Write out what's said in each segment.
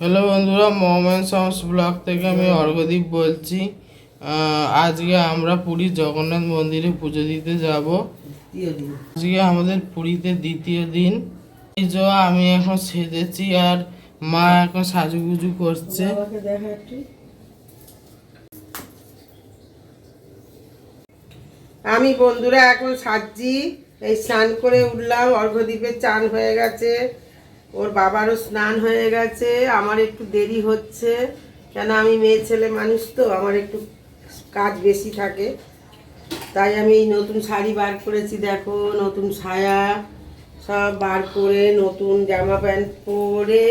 Hello বন্ধুরা, মোহামেন সাউন্স blog থেকে আমি অর্ঘদীপ বলছি। আজকে আমরা পুরী জগন্নাথ মন্দিরে পুজো দিতে যাব। আজকে আমাদের পুরীতে দ্বিতীয় দিন। এই আমি এখন সেজেছি আর মা এখন সাজুগুজু করছে। আমি বন্ধুরা এখন সাজছি, এই স্নান করে উঠলাম অর্ঘদ্বীপের চান হয়ে গেছে। ওর বাবারও স্নান হয়ে গেছে, আমার একটু দেরি হচ্ছে। কেন আমি মেয়ে ছেলে মানুষ তো, আমার একটু কাজ বেশি থাকে। তাই আমি এই নতুন শাড়ি বার করেছি, দেখো, নতুন ছায়া সব বার করে, নতুন জামা প্যান্ট পরে,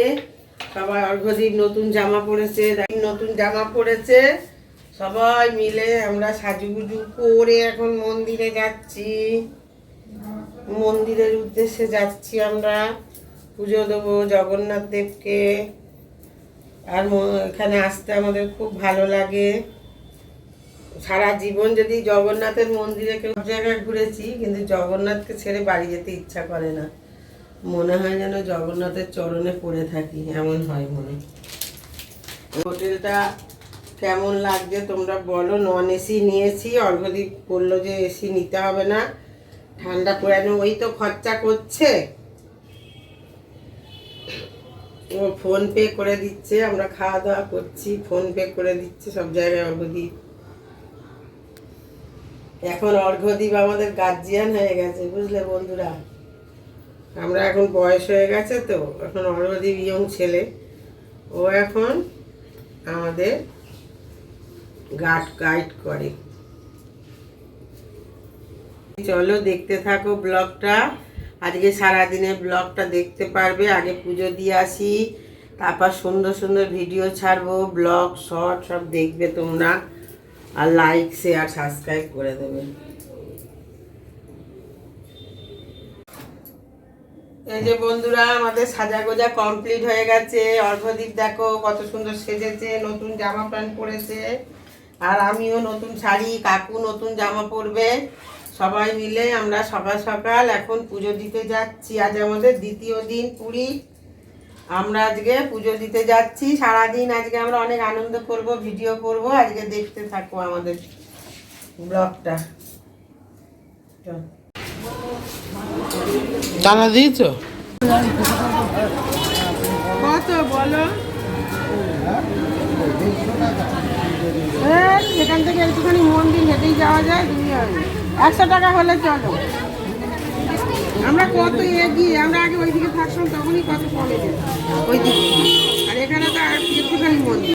সবাই অর্ঘদ্বীপ নতুন জামা পরেছে নতুন জামা পরেছে। সবাই মিলে আমরা সাজুগুজু করে এখন মন্দিরে যাচ্ছি। মন্দিরের উদ্দেশ্যে যাচ্ছি আমরা। পুজো দেবো জগন্নাথ দেবকে। আর এখানে আসতে আমাদের খুব ভালো লাগে। সারা জীবন যদি জগন্নাথের মন্দিরে কেউ জায়গায় ঘুরেছি, কিন্তু জগন্নাথকে ছেড়ে বাড়ি যেতে ইচ্ছা করে না। মনে হয় যেন জগন্নাথের চরণে পড়ে থাকি, এমন হয় মনে হোটেলটা কেমন লাগছে তোমরা বলো। নন এসি নিয়েছি অর্ঘদীপ বলল যে এসি নিতে হবে না। ঠান্ডা পড়ানো ওই তো খরচা করছে। ফোন পে করে দিচ্ছে, আমরা খাওয়া দাওয়া করছি ফোন পে করে দিচ্ছে সব জায়গায় অর্ঘদীপ এখন অর্ঘদীপ আমাদের গার্জিয়ান হয়ে গেছে, বুঝলে বন্ধুরা? আমরা এখন বয়স হয়ে গেছে তো, এখন অর্ঘদীপ ইয়ং ছেলে। ও এখন আমাদের গার্ড গাইড করে। চলো দেখতে থাকো ব্লগটা আজকে সারাদিনের ব্লগটা দেখতে পারবে, আগে পুজো দিয়ে আসি, তারপর সুন্দর সুন্দর ভিডিও ছাড়বো ব্লগ শর্ট সব দেখবে তোমরা, আর লাইক শেয়ার সাবস্ক্রাইব করে দেবে। এই যে বন্ধুরা, আমাদের সাজা গোজা কমপ্লিট হয়ে গেছে। অর্ঘদীপ দেখো কত সুন্দর সেজেছে, নতুন জামা প্যান্ট পরেছে। আর আমিও নতুন শাড়ি, কাকু নতুন জামা পরবে। সবাই মিলে আমরা সকাল সকাল এখন পুজো দিতে যাচ্ছি। আজ আমাদের দ্বিতীয় দিন পুরী। আমরা আজকে পুজো দিতে যাচ্ছি। সারাদিন আজকে আমরা অনেক আনন্দ করব ভিডিও করব। আজকে দেখতে থাকব আমাদের ব্লগটা। তালা দিয়েছ? কত বলো। সেখান থেকে একটুখানি মন্দির হেঁটেই যাওয়া যায় তুমি একশো টাকা হলে চলো। আমরা কত এগিয়ে আমরা আগে ওইদিকে থাকতাম তখনই কত কমে যেত। ওই দিকে আর এখানে তো আর একটুখানি মন্দির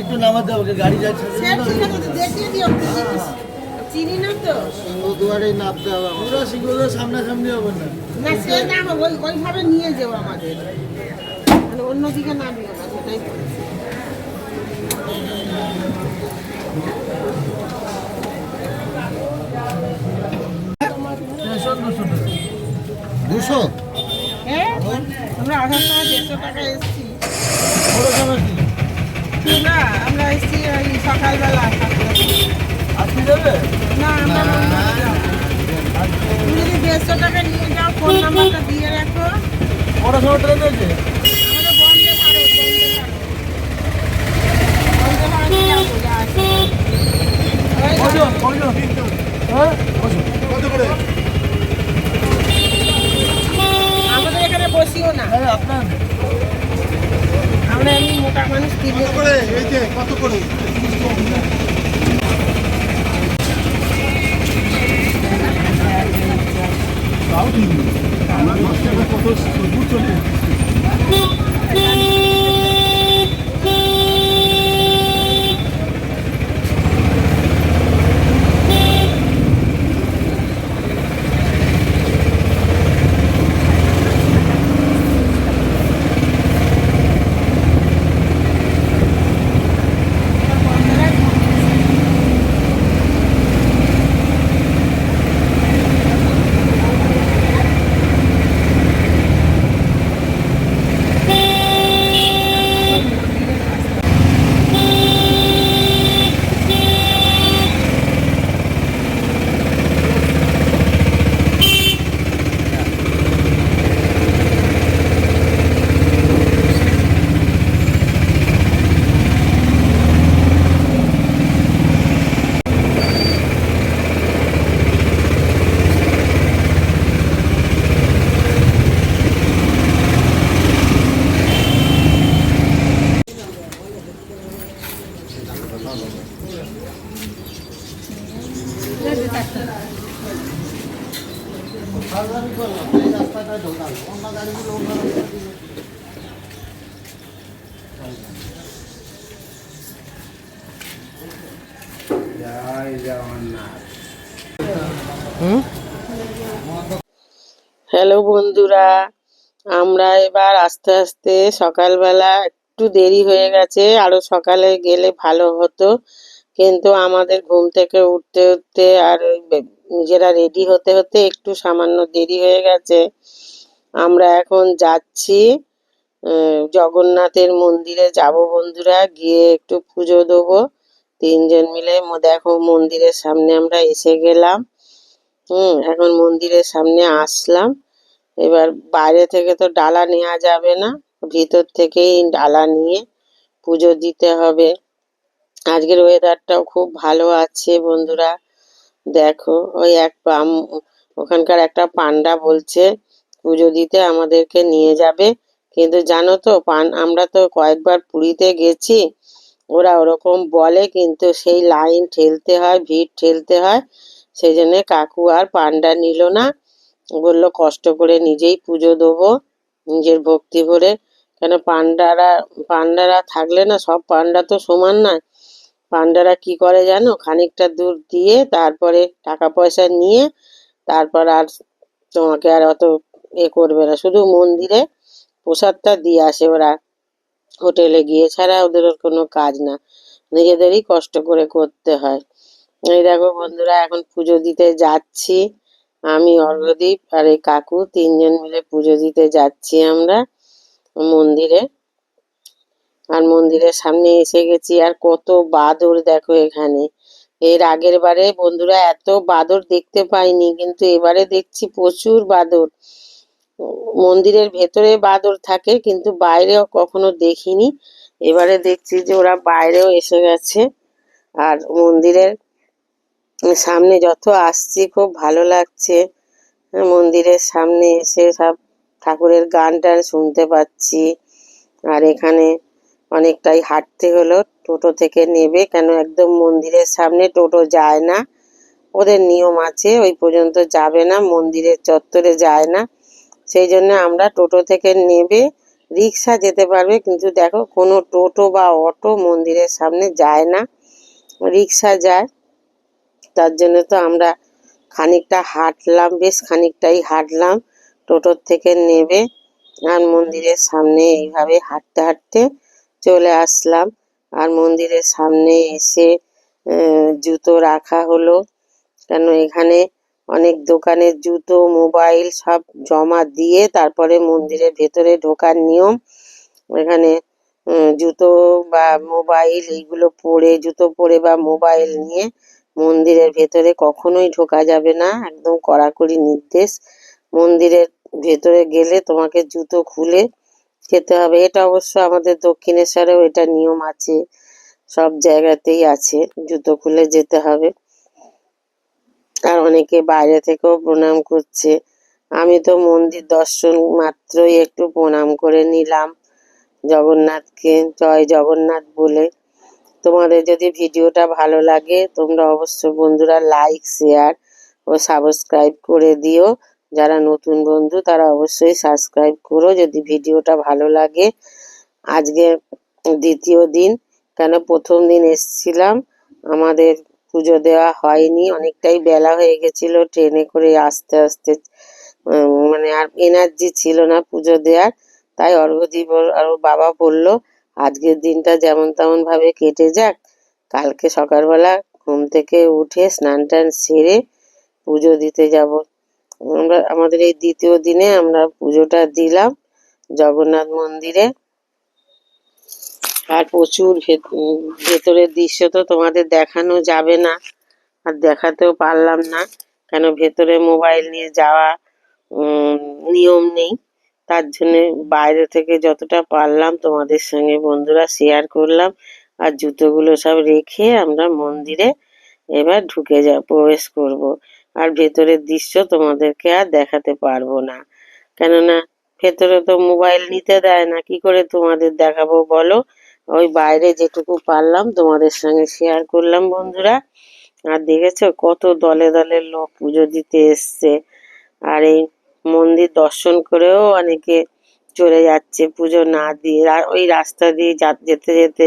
একটু নামাতে হবে গাড়ি যাচ্ছে। দেখিয়ে দিও চিনি না তো? দুয়ারে নামতে হবে। পুরো শিখলে সামনাসামনি হবে না। না সে না ওই ওইভাবে নিয়ে যাব আমাদের। মানে অন্যদিকে নামিও না সেটাই। দুশো? হ্যাঁ? আমরা আধার টাকা দেড়শো টাকা এসেছি বড় সময় কি আমরা আমরা এসেছি ওই সকালবেলা সাতটার সময়। আজকে যাবে না আমরা রওনা দিলাম। তুমি যদি দেড়শো টাকা নিয়ে যাও ফোন নাম্বারটা দিয়ে রাখো বড় সময় ট্রেন আছে আমাদের বন্ধে ভারত বন্ধে ভারত বন্ধে ভারতে যাব যা আছে। ওই কজন কজন হ্যাঁ বসো কত করে আমাদের এখানে বসিও না। হ্যাঁ আপনার। আমরা এমনি মোটা মানুষ কিনে করে? এই যে কত করে? তাও ঠিক todos os produtos হ্যালো বন্ধুরা, আমরা এবার আস্তে আস্তে সকালবেলা একটু দেরি হয়ে গেছে, আরও সকালে গেলে ভালো হতো। কিন্তু আমাদের ঘুম থেকে উঠতে উঠতে আর নিজেরা রেডি হতে হতে একটু সামান্য দেরি হয়ে গেছে। আমরা এখন যাচ্ছি জগন্নাথের মন্দিরে যাব বন্ধুরা, গিয়ে একটু পুজো দেবো। তিনজন মিলে দেখো মন্দিরের সামনে আমরা এসে গেলাম। হুম, এখন মন্দিরের সামনে আসলাম। এবার বাইরে থেকে তো ডালা নেওয়া যাবে না, ভিতর থেকেই ডালা নিয়ে পুজো দিতে হবে। আজকের ওয়েদারটাও খুব ভালো আছে বন্ধুরা। দেখো, ওই এক ওখানকার একটা পান্ডা বলছে পুজো দিতে আমাদেরকে নিয়ে যাবে। কিন্তু জানো তো, পান, আমরা তো কয়েকবার পুরীতে গেছি, ওরা ওরকম বলে, কিন্তু সেই লাইন ঠেলতে হয়, ভিড় ঠেলতে হয়। সেই জন্য কাকু আর পান্ডা নিল না। বলল, কষ্ট করে নিজেই পুজো দেবো, নিজের ভক্তি ভরে। কেন, পান্ডারা পান্ডারা থাকলে না, সব পান্ডা তো সমান নয়। পান্ডারা কি করে জানো, খানিকটা দূর দিয়ে তারপরে টাকা পয়সা নিয়ে, তারপর আর তোমাকে আর অত এ করবে না। শুধু মন্দিরে প্রসাদটা দিয়ে আসে ওরা। হোটেলে গিয়ে ছাড়া ওদের কোনো কাজ না। নিজেদেরই কষ্ট করে করতে হয়। এই দেখো বন্ধুরা, এখন পুজো দিতে যাচ্ছি আমি অর্ঘদীপ আর এই কাকু। তিনজন মিলে পুজো দিতে যাচ্ছি আমরা মন্দিরে। আর মন্দিরের সামনে এসে গেছি। আর কত বাদর দেখো এখানে। এর আগের বারে বন্ধুরা এত বাদর দেখতে পাইনি, কিন্তু এবারে দেখছি প্রচুর বাদর। মন্দিরের ভেতরে বাদর থাকে, কিন্তু বাইরেও কখনো দেখিনি। এবারে দেখছি যে ওরা বাইরেও এসে গেছে। আর মন্দিরের সামনে যত আসছি, খুব ভালো লাগছে। মন্দিরের সামনে এসে সব ঠাকুরের গান টান শুনতে পাচ্ছি। আর এখানে অনেকটাই হাঁটতে হলো, টোটো থেকে নেবে, কেন একদম মন্দিরের সামনে টোটো যায় না। ওদের নিয়ম আছে, ওই পর্যন্ত যাবে না, মন্দিরের চত্বরে যায় না। সেই জন্য আমরা টোটো থেকে নেবে, রিক্সা যেতে পারবে, কিন্তু দেখো কোনো টোটো বা অটো মন্দিরের সামনে যায় না, রিক্সা যায়। তার জন্য তো আমরা খানিকটা হাঁটলাম, বেশ খানিকটাই হাঁটলাম টোটোর থেকে নেবে আর মন্দিরের সামনে এইভাবে হাঁটতে হাঁটতে চলে আসলাম। আর মন্দিরের সামনে এসে জুতো রাখা হলো। কেন এখানে অনেক দোকানের জুতো, মোবাইল সব জমা দিয়ে তারপরে মন্দিরের ভেতরে ঢোকার নিয়ম। এখানে জুতো বা মোবাইল এইগুলো পরে, জুতো পরে বা মোবাইল নিয়ে মন্দিরের ভেতরে কখনোই ঢোকা যাবে না। একদম কড়াকড়ি নির্দেশ। মন্দিরের ভেতরে গেলে তোমাকে জুতো খুলে যেতে হবে। এটা অবশ্য আমাদের দক্ষিণেশ্বরেও এটা নিয়ম আছে। সব জায়গাতেই আছে। জুতো খুলে যেতে হবে। আর অনেকে বাইরে থেকেও প্রণাম করছে। আমি তো মন্দির দর্শন মাত্রই একটু প্রণাম করে নিলাম জগন্নাথকে। জয় জগন্নাথ বলে। তোমাদের যদি ভিডিওটা ভালো লাগে, তোমরা অবশ্য বন্ধুরা লাইক শেয়ার ও সাবস্ক্রাইব করে দিও। যারা নতুন বন্ধু, তারা অবশ্যই সাবস্ক্রাইব করো যদি ভিডিওটা ভালো লাগে। আজকে দ্বিতীয় দিন, কেন প্রথম দিন এসছিলাম, আমাদের পুজো দেওয়া হয়নি। অনেকটাই বেলা হয়ে গেছিল, ট্রেনে করে আসতে আসতে মানে আর এনার্জি ছিল না পুজো দেওয়ার। তাই অর্ঘদীপ আর বাবা বলল, আজকের দিনটা যেমন তেমন ভাবে কেটে যাক। কালকে সকালবেলা ঘুম থেকে উঠে স্নান টান সেরে পুজো দিতে যাব। আমরা, আমাদের এই দ্বিতীয় দিনে আমরা পুজোটা দিলাম জগন্নাথ মন্দিরে। আর প্রচুর ভেত- ভেতরের দৃশ্য তো তোমাদের দেখানো যাবে না। আর দেখাতেও পারলাম না, কেন ভেতরে মোবাইল নিয়ে যাওয়া নিয়ম নেই। তার জন্যে বাইরে থেকে যতটা পারলাম তোমাদের সঙ্গে বন্ধুরা শেয়ার করলাম। আর জুতোগুলো সব রেখে আমরা মন্দিরে এবার ঢুকে যা, প্রবেশ করব। আর ভেতরের দৃশ্য তোমাদেরকে আর দেখাতে পারব না। কেননা ভেতরে তো মোবাইল নিতে দেয় না, কি করে তোমাদের দেখাবো বলো? ওই বাইরে যেটুকু পারলাম তোমাদের সঙ্গে শেয়ার করলাম, বন্ধুরা। আর দেখেছ কত দলে দলে লোক পুজো দিতে এসছে। আর এই মন্দির দর্শন করেও অনেকে চলে যাচ্ছে পুজো না দিয়ে। ওই রাস্তা দিয়ে যেতে যেতে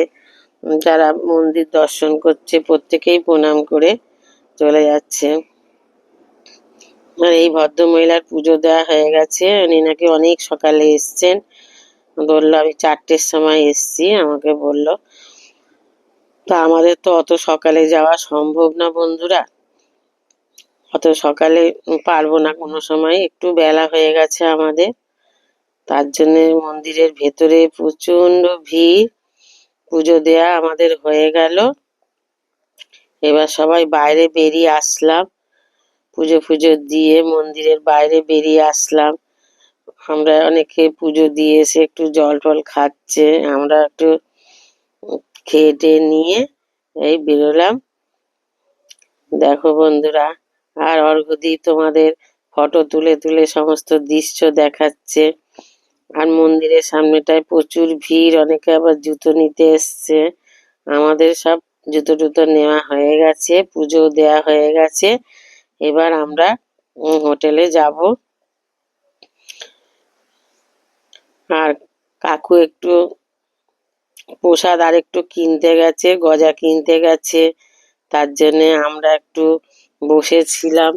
যারা মন্দির দর্শন করছে প্রত্যেকেই প্রণাম করে চলে যাচ্ছে। আর এই ভদ্রমহিলার পুজো দেওয়া হয়ে গেছে। উনি নাকি অনেক সকালে এসছেন। বলল, আমি চারটের সময় এসছি। আমাকে বলল, তা আমাদের তো অত সকালে যাওয়া সম্ভব না বন্ধুরা। অত সকালে পারব না কোনো সময়। একটু বেলা হয়ে গেছে আমাদের। তার জন্য মন্দিরের ভেতরে প্রচণ্ড ভিড়। পুজো দেয়া আমাদের হয়ে গেল। এবার সবাই বাইরে বেরিয়ে আসলাম। পুজো ফুজো দিয়ে মন্দিরের বাইরে বেরিয়ে আসলাম। আমরা অনেকে পুজো দিয়ে এসে একটু জল টল খাচ্ছে, আমরা একটু খেয়ে টেয়ে নিয়ে এই বেরোলাম। দেখো বন্ধুরা, আর অর্ঘদি তোমাদের ফটো তুলে তুলে সমস্ত দৃশ্য দেখাচ্ছে। আর মন্দিরের সামনেটায় প্রচুর ভিড়, অনেকে আবার জুতো নিতে এসছে। আমাদের সব জুতো টুতো নেওয়া হয়ে গেছে পুজো দেওয়া হয়ে গেছে। এবার আমরা হোটেলে যাব। আর কাকু একটু প্রসাদ আর একটু কিনতে গেছে, গজা কিনতে গেছে। তার জন্যে আমরা একটু বসেছিলাম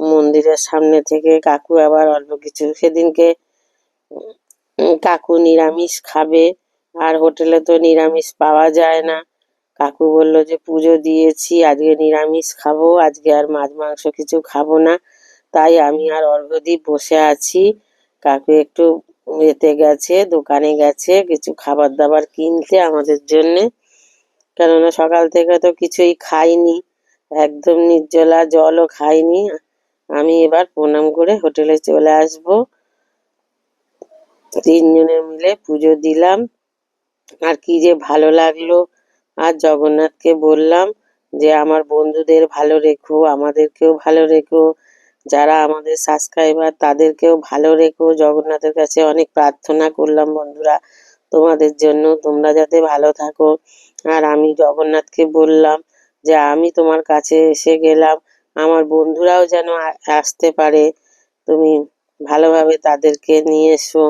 মন্দিরের সামনে থেকে। কাকু আবার অল্প কিছু, সেদিনকে কাকু নিরামিষ খাবে আর হোটেলে তো নিরামিষ পাওয়া যায় না। কাকু বলল যে, পুজো দিয়েছি, আজকে নিরামিষ খাব, আজকে আর মাছ মাংস কিছু খাব না। তাই আমি আর অর্ঘদীপ বসে আছি। কাকু একটু এতে গেছে, দোকানে গেছে, কিছু খাবার দাবার কিনতে আমাদের জন্যে। কেননা সকাল থেকে তো কিছুই খাইনি, একদম নির্জলা জলও খাইনি। আমি এবার প্রণাম করে হোটেলে চলে আসব। তিনজনে মিলে পুজো দিলাম। আর কি যে ভালো লাগল, আর জগন্নাথকে বললাম যে, আমার বন্ধুদের ভালো রেখো, আমাদেরকেও ভালো রেখো যারা আমাদের সাবস্ক্রাইবার তাদেরকেও ভালো রেখো। জগন্নাথের কাছে অনেক প্রার্থনা করলাম বন্ধুরা তোমাদের জন্য। তোমরা যাতে ভালো থাকো। আর আমি জগন্নাথকে বললাম যে, আমি তোমার কাছে এসে গেলাম। আমার বন্ধুরাও যেন আসতে পারে। তুমি ভালোভাবে তাদেরকে নিয়ে এসো।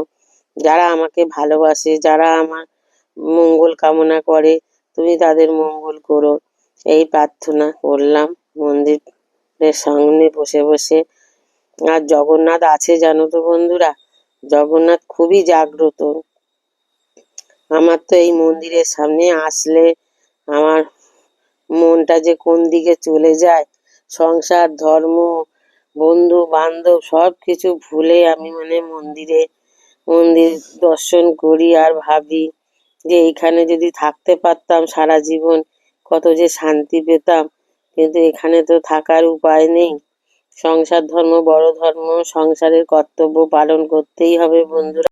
যারা আমাকে ভালোবাসে, যারা আমার মঙ্গল কামনা করে, তুমি তাদের মঙ্গল করো। এই প্রার্থনা করলাম মন্দিরের সামনে বসে বসে। আর জগন্নাথ আছে জানো তো বন্ধুরা? জগন্নাথ খুবই জাগ্রত। আমার তো এই মন্দিরের সামনে আসলে আমার মনটা যে কোন দিকে চলে যায়, সংসার, ধর্ম, বন্ধু, বান্ধব সব কিছু ভুলে আমি মানে মন্দিরে, মন্দির দর্শন করি আর ভাবি যে এইখানে যদি থাকতে পারতাম সারা জীবন, কত যে শান্তি পেতাম। কিন্তু এখানে তো থাকার উপায় নেই। সংসার ধর্ম, বড় ধর্ম, সংসারের কর্তব্য পালন করতেই হবে বন্ধুরা।